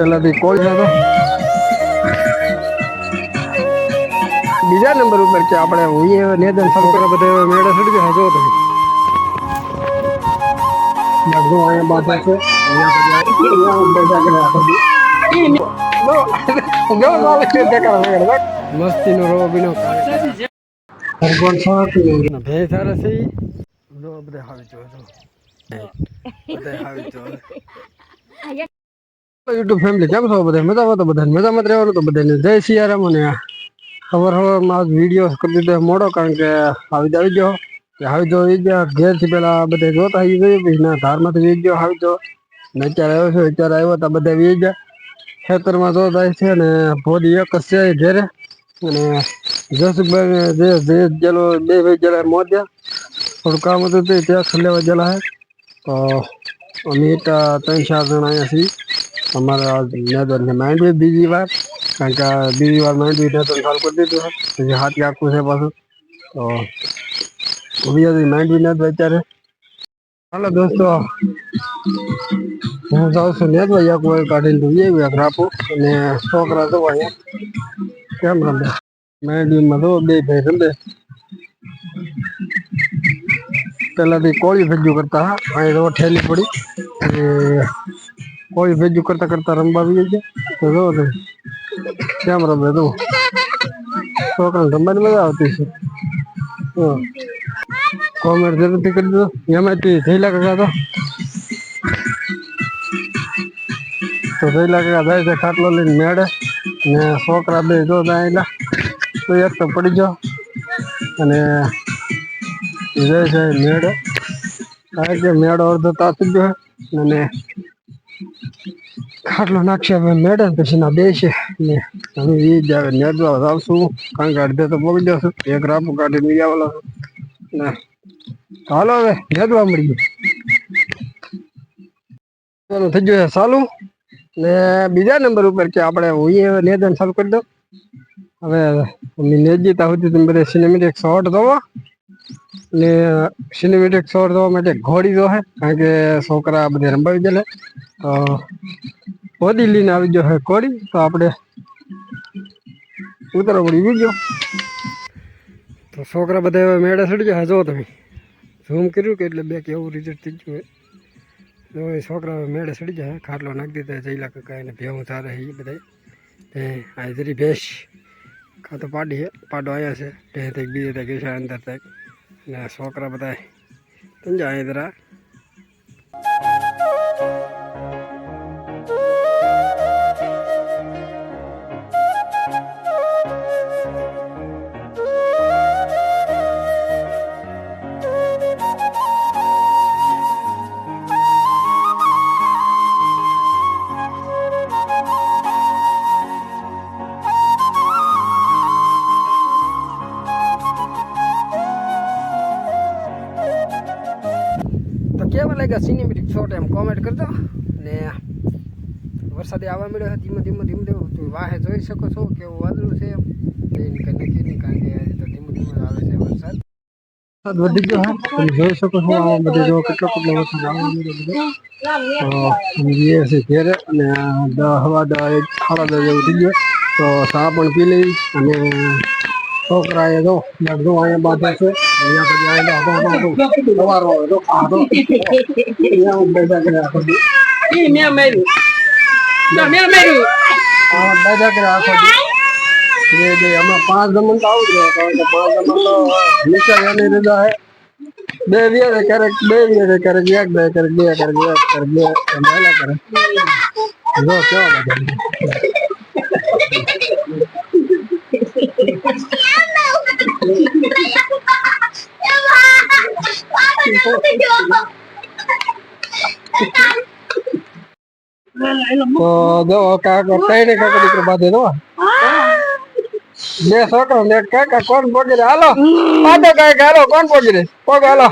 પેલાથી કોલ હતો બીજા નંબર ઉપર કે આપણે હોઈએ નેદન છોકરા બધા મેળે ચડી ગયા હજો તમે બધું અહીંયા બાપા છે. મસ્તી નો રો બીનો ભગવાન સારું ભે સારા છે બધા હાવી જો. બધા હાવી જો યુટ્યુબ ફેમિલી કેમ છો બધા? મજામાં તો બધા મજામાં જ રહેવાનું તો બધાને. જય સિયારામ અને ખબર ખબરમાં આજ વીડિયો કરી દીધો મોડો કારણ કે આવી આવી ગયો. કે આવી જો આવી ગયા. ઘેરથી પહેલાં બધા જોતા આવી ગયું પછી ના ધારમાંથી વી ગયો આવી જો ને અત્યારે આવ્યો છે. અત્યારે આવ્યો તો બધા વી ગયા. ખેતરમાં જોતા છે અને ભોડી એક જ છે ઘેરે. અને જસુભાઈ જે જે ગયેલો બે ભાઈ ગયેલા મોજ્યા થોડું કામ હતું તે ત્યાં ખલેવા ગયેલા હે તો અમે ત્રણ, ચાર જણા અહીંયા છીએ. અમારા ને માંડવી બીજી વાર, કારણ કે બીજી વાર માંડવી મેદાન ચાલુ કરી દીધું છે. પછી હાથી આખું છે પાછું. તો બીજા માંડવી ના અત્યારે હાલો દોસ્તો. હું જાઉં છું ને ભાઈ એક વાર કાઢીને તું એક રાખું અને છોકરા તો અહીંયા. કેમ રમે? માંડવીમાં તો બે ભાઈ રમે. પહેલાંથી કોળી ભેજ્યું કરતા હા અહીં તો ઠેલી પડી. અને કોળી ભેજ્યું કરતા કરતા રમવા આવી ગયા તો કેમ રમે તો? છોકરાને રમવાની મજા આવતી છે. કોમેન્ટ જરૂરથી કરી દો એમાંથી થયેલા કાકા તો. તો થયેલા કાકા જાય છે ખાટલો લઈને મેળે. ને છોકરા બે જો આવેલા તો એક તો પડી ગયો. અને જાય છે મેળો. કારણ કે મેળો અડધો તાતી ગયો અને ખાટલો નાખશે હવે ને પછી ના બેસે. ને અમે એ જ આવે. નેદવા આવશું. કારણ કે અડધે તો પગી જશું. એક રાપુ કાઢીને લઈ આવેલો ને હાલો હવે નેદવા મળી ગયું થઈ ગયું છે. ને બીજા નંબર ઉપર કે આપણે હું એ નેદન ચાલુ કરી દઉં હવે અમે નેજી ત્યાં સુધી તમે બધા સિનેમેટિક શોર્ટ જોવો. ને સિનેમેટિક શોર્ટ જોવા માટે ઘોડી જો હે. કારણ કે છોકરા બધે રંબાવી દે તો ઘોડી લઈને આવી ગયો હે કોડી તો આપણે ઉતરો પડી ગયો તો છોકરા બધા હવે મેળે ચડી ગયા જો તમે. ઝૂમ કર્યું કે એટલે બે કે એવું રિઝલ્ટ થઈ ગયું તો એ છોકરા મેળે ચડી જાય ખાટલો નાખી દીધા જઈલા કાંઈ એને ભેવું સારા એ બધા તે હાજરી ભેંસ કાં તો પાડી છે પાડો આવ્યા છે તે બીજે તક ઘેસા અંદર તક ને છોકરા બધા સમજા અહીંયા કેવા લાગ્યા. સિનેમેટિક છોટ એમ કોમેન્ટ કરજો. ને વરસાદે આવવા મળ્યો ધીમે ધીમે ધીમે ધીમે. તું વાહે જોઈ શકો છો કેવું વાદળું છે. એમ કંઈ નક્કી નહીં કારણ કે તો ધીમે ધીમે આવે છે વરસાદ. વરસાદ વધી ગયો, હા. જોઈ શકો છો તો હવા દસ એક સાડા દસ જેવું થઈ ગયું. તો ચા પણ પી લઈ અને છોકરા એ જો જો અહીંયા બાધા છે અહીંયા પછી અહીંયા તો તો સવારો હોય તો આ તો અહીંયા હું બેઠા કરે આખો દી. ઈ મેં માર્યું ના મેં માર્યું આ બેઠા કરે આખો દી. બે બે આમાં પાંચ જમણ તો આવું જ રહે કારણ કે પાંચ જમણ તો નીચે એની રજા હે બે બે છે ક્યારેક બે બે છે ક્યારેક એક બે ક્યારેક બે ક્યારેક એક ક્યારેક બે એમ હાલ્યા કરે જો કેવા બધા તો જો કાકા ત્રણે કાકા દીકરો બાંધે તો બે છોકરા ને એક કાકા કોણ પગી હાલો પાછો કાકા હાલો કોણ પગી રે પગ હાલો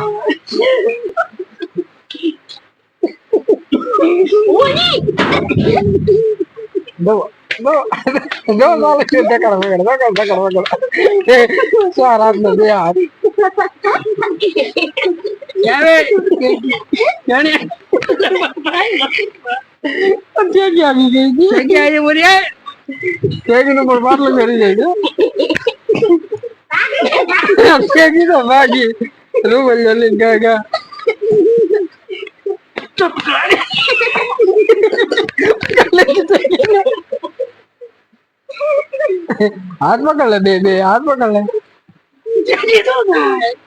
દો દો દો નાલે કે ધકડ વગડ ધકડ ધકડ વગડ ચાર હાથ પકડ લે બે બે હાથ પકડ લે.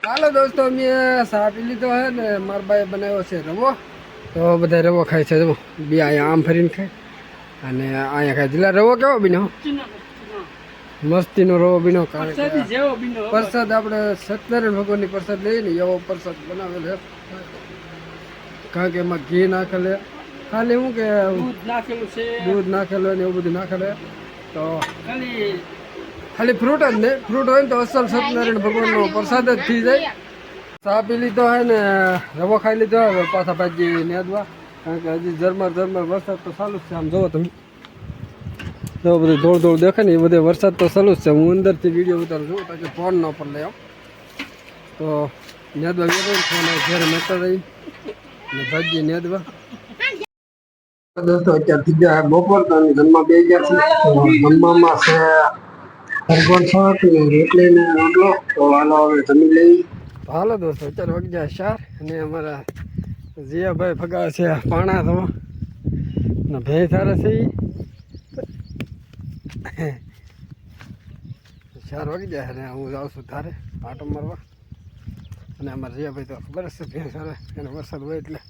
હાલો દોસ્તો મેં ચા લીધો હે ને મારા ભાઈ બનાવ્યો છે રવો. તો બધા રવો ખાય છે જો બે અહીંયા આમ ફરીને ખાય. અને અહીંયા ખાય. એટલે રવો કેવો બીનો મસ્તીનો રવો બીનો પ્રસાદ આપણે સત્યનારાયણ ભગવાનની પ્રસાદ લઈએ ને એવો પ્રસાદ બનાવેલ છે. કારણ કે એમાં ઘી નાખેલે ખાલી શું કે દૂધ નાખેલું છે. દૂધ નાખેલું ને એવું બધું નાખેલું. તો ખાલી ખાલી ફ્રૂટ જ નહીં ફ્રૂટ હોય ને તો અસલ સત્યનારાયણ ભગવાનનો પ્રસાદ જ થઈ જાય. ચા પી લીધો હોય ને, રવો ખાઈ લીધો હોય પાછા ભાજી નેદવા કારણ કે હજી ઝરમર ઝરમર વરસાદ તો ચાલુ જ છે આમ જોવો તમે. જો બધું ધોળ ધોળ દેખે ને એ બધે વરસાદ તો ચાલુ જ છે. હું અંદરથી વીડિયો ઉતારું છું. પછી ફોન ન પર લઈ આવ. તો નેદવા ગયો ફોન ઘેર મેતા રહી ને ભાજી નેદવા દોસ્તો અત્યારે ગયા બપોર તો જમવા બે ગયા છે જમવામાં છે શાક ને રોટલી. હાલો હવે જમી લઈ હાલો દોસ્તો, અત્યારે વાગી ગયા ચાર અને અમારા જીયાભાઈ ફગા છે પાણા તો. ને ભેં સારા છે. ચાર વાગી ગયા અને હું જાઉં છું તારે આટો મારવા. અને અમારા જીયાભાઈ તો ખબર છે ભેં સારા એને વરસાદ હોય એટલે.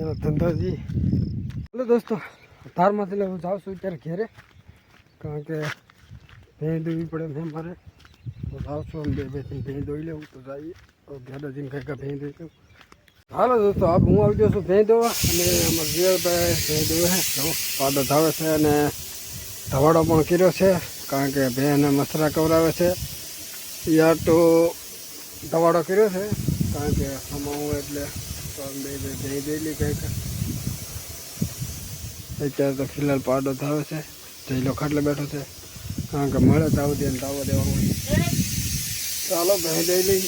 એનો ધંધો જી હલો દોસ્તો તારમાંથી એટલે હું જાઉં છું અત્યારે ઘેરે. કારણ કે ભેં દોવી પડે મેં મારે. તો જાઉં છું આમ બે બે ત્રણ ભેં દોઈ લેવું, તો જઈએ. ઘેરે જઈને કંઈક ભેં દોઈ લઉં હાલો દોસ્તો, આપ હું આવી ગયો છું ભેં દોવા. અને અમારા જીવરભાઈ ભેં દોવે છે. પાડો ધાવે છે અને ધવાડો પણ કર્યો છે, કારણ કે ભેંને મસરા કવરાવે છે. યા તો ધવાડો કર્યો છે, કારણ કે સમાવું એટલે અત્યારે તો ફિલહાલ પાડો થાવે છે. જઈલો ખાટલે બેઠો છે. કારણ કે મળે તાવ દે તાવ દેવાનું ચાલો ભેં દઈ લઈ